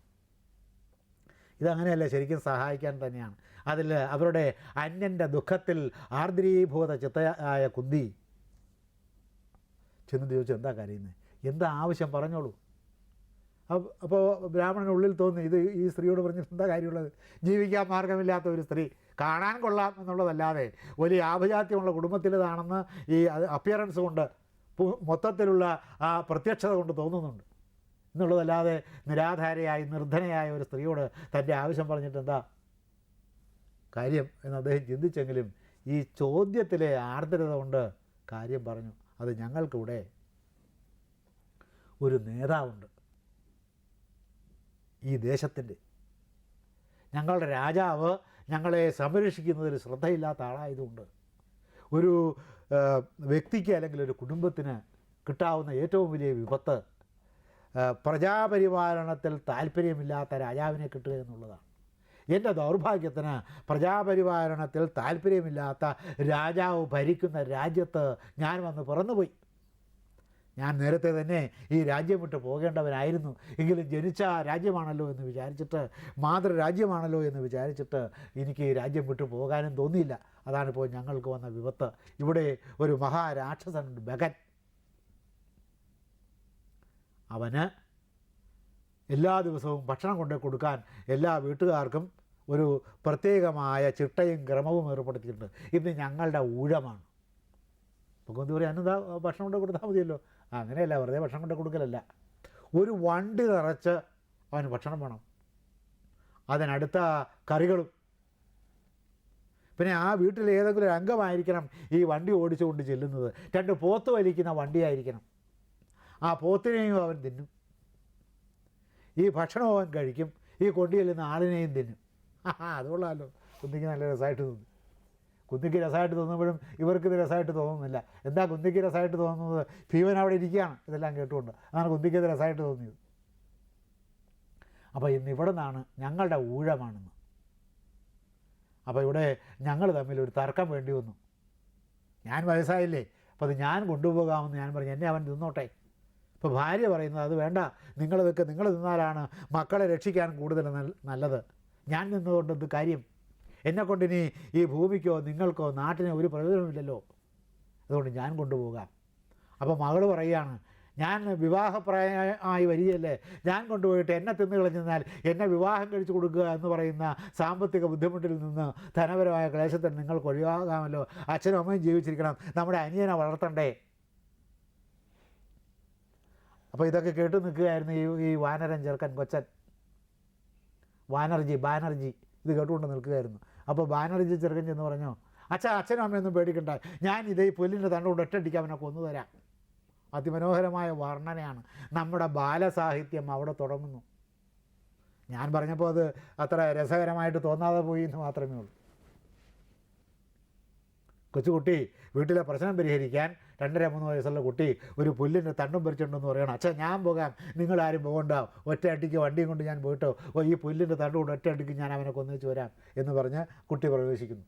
ഇതങ്ങനെയല്ല ശരിക്കും സഹായിക്കാൻ തന്നെയാണ്. അതിൽ അവരുടെ അന്യന്റെ ദുഃഖത്തിൽ ആർദ്രീഭൂത ചിത്തയായ കുന്തി ചെന്ന് ചോദിച്ചു എന്താ കരയുന്നത് എന്താ ആവശ്യം? പറഞ്ഞോളൂ. അപ്പോൾ ബ്രാഹ്മണനുള്ളിൽ തോന്നി ഇത് ഈ സ്ത്രീയോട് പറഞ്ഞിട്ട് എന്താ കാര്യമുള്ളത്? ജീവിക്കാൻ മാർഗമില്ലാത്ത ഒരു സ്ത്രീ. കാണാൻ കൊള്ളാം എന്നുള്ളതല്ലാതെ വലിയ ആഭിജാത്യമുള്ള കുടുംബത്തിലേതാണെന്ന് ഈ അപ്പിയറൻസ് കൊണ്ട് മൊത്തത്തിലുള്ള ആ പ്രത്യക്ഷത കൊണ്ട് തോന്നുന്നുണ്ട്. എന്നുള്ളതല്ലാതെ നിരാധാരയായി നിർധനയായ ഒരു സ്ത്രീയോട് തന്റെ ആവശ്യം പറഞ്ഞിട്ട് എന്താ കാര്യം? എന്ന് അദ്ദേഹം ചിന്തിച്ചെങ്കിലും ഈ ചോദ്യത്തിലെ ആർദ്രത കൊണ്ട് കാര്യം പറഞ്ഞു. അത് ഞങ്ങൾക്കിവിടെ ഒരു നേതാവുണ്ട്. ഈ ദേശത്തിന്റെ ഞങ്ങളുടെ രാജാവ് ഞങ്ങളെ സംരക്ഷിക്കുന്നതിൽ ശ്രദ്ധയില്ലാത്ത ആളായതുകൊണ്ട് ഒരു വ്യക്തിക്ക് അല്ലെങ്കിൽ ഒരു കുടുംബത്തിന് കിട്ടാവുന്ന ഏറ്റവും വലിയ വിപത്ത് പ്രജാപരിപാലനത്തിൽ താല്പര്യമില്ലാത്ത രാജാവിനെ കിട്ടുക എന്നുള്ളതാണ്. എന്റെ ദൗർഭാഗ്യത്തിന് പ്രജാപരിപാലനത്തിൽ താല്പര്യമില്ലാത്ത രാജാവ് ഭരിക്കുന്ന രാജ്യത്ത് ഞാൻ വന്ന് പിറന്നുപോയി. ഞാൻ നേരത്തെ തന്നെ ഈ രാജ്യം വിട്ട് പോകേണ്ടവനായിരുന്നു. എങ്കിലും ജനിച്ച രാജ്യമാണല്ലോ എന്ന് വിചാരിച്ചിട്ട് മാതൃരാജ്യമാണല്ലോ എന്ന് വിചാരിച്ചിട്ട് എനിക്ക് ഈ രാജ്യം വിട്ടു പോകാനും തോന്നിയില്ല. അതാണിപ്പോൾ ഞങ്ങൾക്ക് വന്ന വിപത്ത്. ഇവിടെ ഒരു മഹാരാക്ഷസൻ ബഗൻ. അവന് എല്ലാ ദിവസവും ഭക്ഷണം കൊണ്ടു കൊടുക്കാൻ എല്ലാ വീട്ടുകാർക്കും ഒരു പ്രത്യേകമായ ചിട്ടയും ക്രമവും ഏർപ്പെടുത്തിയിട്ടുണ്ട്. ഇത് ഞങ്ങളുടെ ഊഴമാണ്. കൊന്തി പറയും അന്നെന്താ ഭക്ഷണം കൊണ്ട് കൊടുത്താൽ മതിയല്ലോ? അങ്ങനെയല്ല വെറുതെ ഭക്ഷണം കൊണ്ട് കൊടുക്കലല്ല. ഒരു വണ്ടി നിറച്ച് അവന് ഭക്ഷണം വേണം. അതിനടുത്ത കറികളും. പിന്നെ ആ വീട്ടിൽ ഏതെങ്കിലും ഒരു അംഗമായിരിക്കണം ഈ വണ്ടി ഓടിച്ചുകൊണ്ട് ചെല്ലുന്നത്. രണ്ട് പോത്ത് വലിക്കുന്ന വണ്ടിയായിരിക്കണം. ആ പോത്തിനെയും അവൻ തിന്നും. ഈ ഭക്ഷണം അവൻ കഴിക്കും. ഈ കൊണ്ടിയല്ലുന്ന ആളിനെയും തിന്നും. *laughs* അതുകൊള്ളാമല്ലോ കുന്തിക്ക് നല്ല രസമായിട്ട് തോന്നി. കുന്തിക്ക് രസമായിട്ട് തോന്നുമ്പോഴും ഇവർക്ക് ഇത് രസമായിട്ട് തോന്നുന്നില്ല. എന്താ കുന്തിക്ക് രസമായിട്ട് തോന്നുന്നത്? ഭീമൻ അവിടെ ഇരിക്കുകയാണ്. ഇതെല്ലാം കേട്ടുകൊണ്ട്. അതാണ് കുന്തിക്ക് ഇത് രസമായിട്ട് തോന്നിയത്. അപ്പോൾ ഇന്ന് ഇവിടെ നിന്നാണ് ഞങ്ങളുടെ ഊഴമാണെന്ന്. അപ്പോൾ ഇവിടെ ഞങ്ങൾ തമ്മിൽ ഒരു തർക്കം വേണ്ടി വന്നു. ഞാൻ വയസ്സായില്ലേ? അപ്പോൾ അത് ഞാൻ കൊണ്ടുപോകാമെന്ന് ഞാൻ പറഞ്ഞു. എന്നെ അവൻ തിന്നോട്ടെ. ഇപ്പോൾ ഭാര്യ പറയുന്നത് അത് വേണ്ട നിങ്ങൾ നിൽക്കുക നിങ്ങൾ നിന്നാലാണ് മക്കളെ രക്ഷിക്കാൻ കൂടുതൽ നല്ലത്. ഞാൻ നിന്നതുകൊണ്ട് എന്ത് കാര്യം? എന്നെക്കൊണ്ട് ഇനി ഈ ഭൂമിക്കോ നിങ്ങൾക്കോ നാട്ടിനോ ഒരു പ്രയോജനമില്ലല്ലോ അതുകൊണ്ട് ഞാൻ കൊണ്ടുപോകാം. അപ്പോൾ മകൾ പറയുകയാണ് ഞാൻ വിവാഹപ്രായമായി വരികയല്ലേ? ഞാൻ കൊണ്ടുപോയിട്ട് എന്നെ തിന്നു കളഞ്ഞെന്നാൽ എന്നെ വിവാഹം കഴിച്ചു കൊടുക്കുക എന്ന് പറയുന്ന സാമ്പത്തിക ബുദ്ധിമുട്ടിൽ നിന്ന് ധനപരമായ ക്ലേശത്തിൽ നിങ്ങൾക്ക് ഒഴിവാകാമല്ലോ. അച്ഛനും അമ്മയും ജീവിച്ചിരിക്കണം. നമ്മുടെ അനിയനെ വളർത്തണ്ടേ? അപ്പോൾ ഇതൊക്കെ കേട്ട് നിൽക്കുകയായിരുന്നു ഈ ഈ വാനരൻ ചെറുക്കൻ കൊച്ചൻ. വാനർജി ബാനർജി ഇത് കേട്ടുകൊണ്ട് നിൽക്കുകയായിരുന്നു. അപ്പോൾ ബാനർജി ചെറുക്കൻ ചെന്ന് പറഞ്ഞോ അച്ഛാ അച്ഛനും അമ്മയൊന്നും പേടിക്കണ്ട. ഞാൻ ഇതേ പുല്ലിന്റെ തണ്ടുകൊണ്ട് ഒറ്റയടിക്ക് അവനെ കൊന്നു തരാം. അതിമനോഹരമായ വർണനയാണ്. നമ്മുടെ ബാലസാഹിത്യം അവിടെ തുടങ്ങുന്നു. ഞാൻ പറഞ്ഞപ്പോൾ അത് അത്ര രസകരമായിട്ട് തോന്നാതെ പോയി എന്ന് മാത്രമേ ഉള്ളൂ. കൊച്ചുകുട്ടി വീട്ടിലെ പ്രശ്നം പരിഹരിക്കാൻ രണ്ടര മൂന്ന് വയസ്സുള്ള കുട്ടി ഒരു പുല്ലിന്റെ തണ്ടും പറിച്ചിട്ടുണ്ടെന്ന് പറയണം അച്ഛാ ഞാൻ പോകാം. നിങ്ങളാരും പോകണ്ട. ഒറ്റ അടിക്ക് വണ്ടിയും കൊണ്ട് ഞാൻ പോയിട്ടോ. ഓ ഈ പുല്ലിന്റെ തണ്ട് കൊണ്ട് ഒറ്റ അടിക്ക് ഞാൻ അവനെ കൊന്നിച്ച് വരാം. എന്ന് പറഞ്ഞ് കുട്ടി പ്രവേശിക്കുന്നു.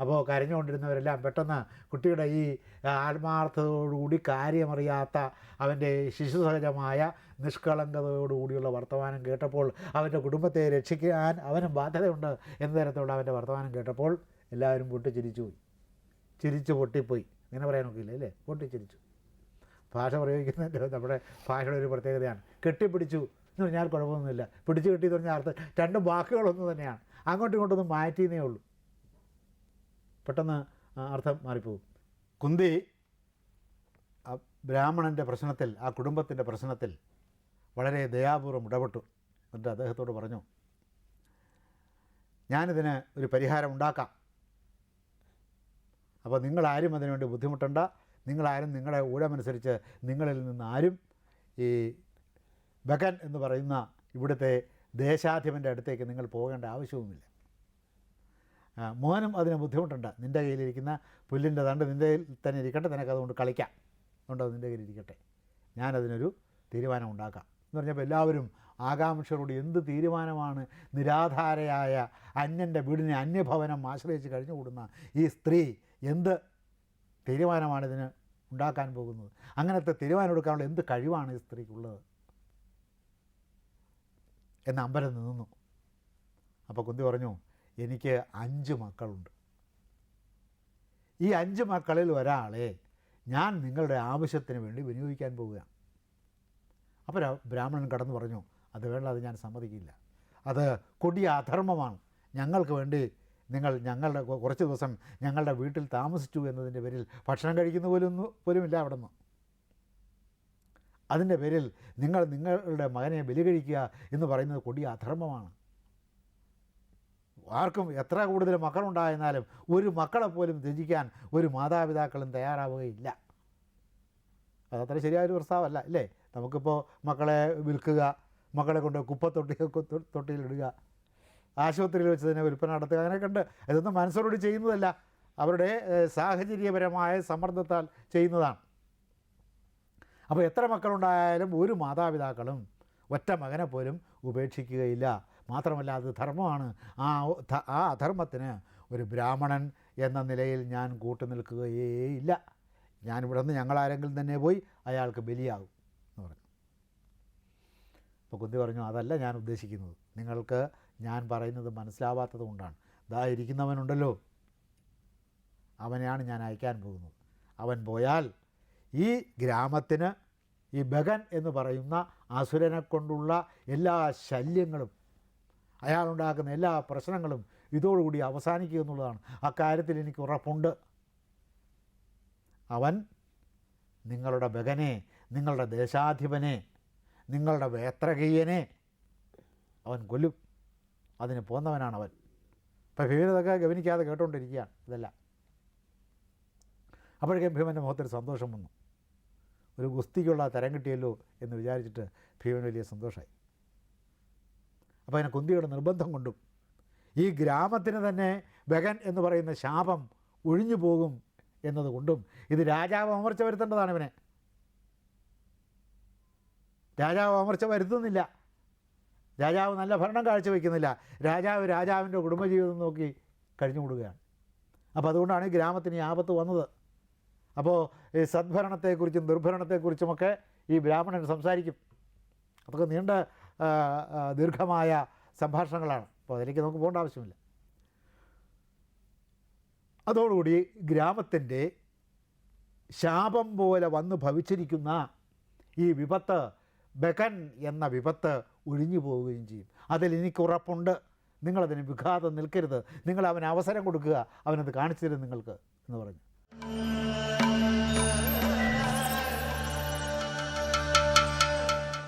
അപ്പോൾ കരഞ്ഞുകൊണ്ടിരുന്നവരെല്ലാം പെട്ടെന്ന് കുട്ടിയുടെ ഈ ആത്മാർത്ഥതയോടുകൂടി കാര്യമറിയാത്ത അവന്റെ ശിശുസഹജമായ നിഷ്കളങ്കതയോടുകൂടിയുള്ള വർത്തമാനം കേട്ടപ്പോൾ അവന്റെ കുടുംബത്തെ രക്ഷിക്കാൻ അവനും ബാധ്യതയുണ്ട് എന്ന തരത്തിലുള്ള അവന്റെ വർത്തമാനം കേട്ടപ്പോൾ എല്ലാവരും പൊട്ടിച്ചിരിച്ചു പോയി ചിരിച്ചു പൊട്ടിപ്പോയി. അങ്ങനെ പറയാൻ അല്ലേ? പൊട്ടിച്ചിരിച്ചു. ഭാഷ പ്രയോഗിക്കുന്നതിന്റെ നമ്മുടെ ഭാഷയുടെ ഒരു പ്രത്യേകതയാണ്. കെട്ടിപ്പിടിച്ചു എന്ന് പറഞ്ഞാൽ കുഴപ്പമൊന്നുമില്ല. പിടിച്ചു കെട്ടി എന്ന് പറഞ്ഞാൽ അർത്ഥം രണ്ടും വാക്കുകളൊന്നും തന്നെയാണ്. അങ്ങോട്ടും ഇങ്ങോട്ടൊന്നും മാറ്റിയെന്നേ ഉള്ളൂ. പെട്ടെന്ന് അർത്ഥം മാറിപ്പോകും. കുന്തി ആ ബ്രാഹ്മണന്റെ പ്രശ്നത്തിൽ ആ കുടുംബത്തിന്റെ പ്രശ്നത്തിൽ വളരെ ദയാപൂർവം ഇടപെട്ടു എന്നിട്ട് അദ്ദേഹത്തോട് പറഞ്ഞു ഞാനിതിന് ഒരു പരിഹാരം ഉണ്ടാക്കാം. അപ്പോൾ നിങ്ങളാരും അതിനുവേണ്ടി ബുദ്ധിമുട്ടണ്ട. നിങ്ങളാരും നിങ്ങളുടെ ഊഴമനുസരിച്ച് നിങ്ങളിൽ നിന്ന് ആരും ഈ ബഗൻ എന്ന് പറയുന്ന ഇവിടുത്തെ ദേശാധിപന്റെ അടുത്തേക്ക് നിങ്ങൾ പോകേണ്ട ആവശ്യവുമില്ല. മോനും അതിന് ബുദ്ധിമുട്ടുണ്ട്. നിന്റെ കയ്യിലിരിക്കുന്ന പുല്ലിന്റെ തണ്ട് നിന്റെ കയ്യിൽ തന്നെ ഇരിക്കട്ടെ. നിനക്ക് അതുകൊണ്ട് കളിക്കാം. അതുകൊണ്ട് അത് നിന്റെ കയ്യിൽ ഇരിക്കട്ടെ. ഞാനതിനൊരു തീരുമാനം ഉണ്ടാക്കാം. എന്ന് പറഞ്ഞപ്പോൾ എല്ലാവരും ആകാംക്ഷയോട് എന്ത് തീരുമാനമാണ്? നിരാധാരയായ അന്യന്റെ വീടിനെ അന്യഭവനം ആശ്രയിച്ച് കഴിഞ്ഞുകൂടുന്ന ഈ സ്ത്രീ എന്ത് തീരുമാനമാണ് ഇതിന് ഉണ്ടാക്കാൻ പോകുന്നത്? അങ്ങനത്തെ തീരുമാനം എടുക്കാനുള്ള എന്ത് കഴിവാണ് ഈ സ്ത്രീക്കുള്ളത്? എന്ന് അമ്പരം നിന്നു. അപ്പോൾ കുന്തി പറഞ്ഞു എനിക്ക് അഞ്ച് മക്കളുണ്ട്. ഈ അഞ്ച് മക്കളിൽ ഒരാളെ ഞാൻ നിങ്ങളുടെ ആവശ്യത്തിന് വേണ്ടി വിനിയോഗിക്കാൻ പോവുകയാണ് അപ്പോൾ ബ്രാഹ്മണൻ കടന്നു പറഞ്ഞു അത് വേണ്ട അത് ഞാൻ സമ്മതിക്കില്ല. അത് കൊടിയ അധർമ്മമാണ്. ഞങ്ങൾക്ക് വേണ്ടി നിങ്ങൾ ഞങ്ങളുടെ കുറച്ച് ദിവസം ഞങ്ങളുടെ വീട്ടിൽ താമസിച്ചു എന്നതിന്റെ പേരിൽ ഭക്ഷണം കഴിക്കുന്ന പോലും പോലുമില്ല അവിടെ നിന്ന് അതിന്റെ പേരിൽ നിങ്ങൾ നിങ്ങളുടെ മകനെ ബലി കഴിക്കുക എന്ന് പറയുന്നത് കൊടിയ അധർമ്മമാണ്. ആർക്കും എത്ര കൂടുതൽ മക്കളുണ്ടായിരുന്നാലും ഒരു മക്കളെ പോലും ത്യജിക്കാൻ ഒരു മാതാപിതാക്കളും തയ്യാറാവുകയില്ല. അതത്ര ശരിയായൊരു പ്രസ്താവമല്ല ഇല്ലേ നമുക്കിപ്പോൾ മക്കളെ വിൽക്കുക മക്കളെ കൊണ്ട് കുപ്പത്തൊട്ടി തൊട്ടിയിലിടുക ആശുപത്രിയിൽ വെച്ച് തന്നെ വിൽപ്പന നടത്തുക. അങ്ങനെയൊക്കെ ഉണ്ട് ഇതൊന്നും മനസ്സോടുകൂടി ചെയ്യുന്നതല്ല. അവരുടെ സാഹചര്യപരമായ സമ്മർദ്ദത്താൽ ചെയ്യുന്നതാണ്. അപ്പോൾ എത്ര മക്കളുണ്ടായാലും ഒരു മാതാപിതാക്കളും ഒറ്റ മകനെ പോലും ഉപേക്ഷിക്കുകയില്ല. മാത്രമല്ല അത് ധർമ്മമാണ്. ആ ആ അധർമ്മത്തിന് ഒരു ബ്രാഹ്മണൻ എന്ന നിലയിൽ ഞാൻ കൂട്ടുനിൽക്കുകയേ ഇല്ല ഞാനിവിടെ നിന്ന് ഞങ്ങളാരെങ്കിലും തന്നെ പോയി അയാൾക്ക് ബലിയാകും എന്ന് പറഞ്ഞു. അപ്പോൾ കുന്തി പറഞ്ഞു അതല്ല ഞാൻ ഉദ്ദേശിക്കുന്നത്. നിങ്ങൾക്ക് ഞാൻ പറയുന്നത് മനസ്സിലാവാത്തത് കൊണ്ടാണ്. ദാ ഇരിക്കുന്നവനുണ്ടല്ലോ. അവനെയാണ് ഞാൻ അയക്കാൻ പോകുന്നത്. അവൻ പോയാൽ ഈ ഗ്രാമത്തിന് ഈ ബഗൻ എന്ന് പറയുന്ന അസുരനെ കൊണ്ടുള്ള എല്ലാ ശല്യങ്ങളും അയാളുണ്ടാക്കുന്ന എല്ലാ പ്രശ്നങ്ങളും ഇതോടുകൂടി അവസാനിക്കുക എന്നുള്ളതാണ്. അക്കാര്യത്തിൽ എനിക്ക് ഉറപ്പുണ്ട്. അവൻ നിങ്ങളുടെ ബഗനെ നിങ്ങളുടെ ദേശാധിപനെ നിങ്ങളുടെ വേത്രകീയനെ അവൻ കൊല്ലും. അതിന് പോന്നവനാണ് അവൻ ഭീമനതൊക്കെ ഗവനിക്കാതെ കേട്ടുകൊണ്ടിരിക്കുകയാണ് ഇതെല്ലാം. അപ്പോഴേക്കും ഭീമന്റെ മുഖത്തൊരു സന്തോഷം വന്നു. ഒരു ഗുസ്തിക്കുള്ള തരം കിട്ടിയല്ലോ എന്ന് വിചാരിച്ചിട്ട് ഭീമൻ വലിയ സന്തോഷമായി അപ്പോൾ അതിനെ കുന്തിയുടെ നിർബന്ധം കൊണ്ടും ഈ ഗ്രാമത്തിന് തന്നെ ബഗൻ എന്ന് പറയുന്ന ശാപം ഒഴിഞ്ഞു പോകും എന്നതുകൊണ്ടും ഇത് രാജാവ് അമർച്ച വരുത്തേണ്ടതാണ് ഇവനെ. രാജാവ് അമർച്ച വരുത്തുന്നില്ല. രാജാവ് നല്ല ഭരണം കാഴ്ചവെക്കുന്നില്ല. രാജാവ് രാജാവിന്റെ കുടുംബജീവിതം നോക്കി കഴിഞ്ഞു കൂടുകയാണ് അപ്പോൾ അതുകൊണ്ടാണ് ഈ ഗ്രാമത്തിന് ഈ ആപത്ത് വന്നത്. അപ്പോൾ ഈ സദ്ഭരണത്തെക്കുറിച്ചും ദുർഭരണത്തെക്കുറിച്ചുമൊക്കെ ഈ ബ്രാഹ്മണൻ സംസാരിക്കും. അതൊക്കെ നീണ്ട ദീർഘമായ സംഭാഷണങ്ങളാണ്. അപ്പോൾ അതിലേക്ക് നമുക്ക് പോകേണ്ട ആവശ്യമില്ല. അതോടുകൂടി ഗ്രാമത്തിന്റെ ശാപം പോലെ വന്ന് ഭവിച്ചിരിക്കുന്ന ഈ വിപത്ത് ബെക്കൻ എന്ന വിപത്ത് ഒഴിഞ്ഞു പോവുകയും ചെയ്യും. അതിൽ എനിക്ക് ഉറപ്പുണ്ട്. നിങ്ങളതിന് വിഘാതം നിൽക്കരുത്. നിങ്ങൾ അവന് അവസരം കൊടുക്കുക. അവനത് കാണിച്ചു തരും നിങ്ങൾക്ക് എന്ന് പറഞ്ഞു.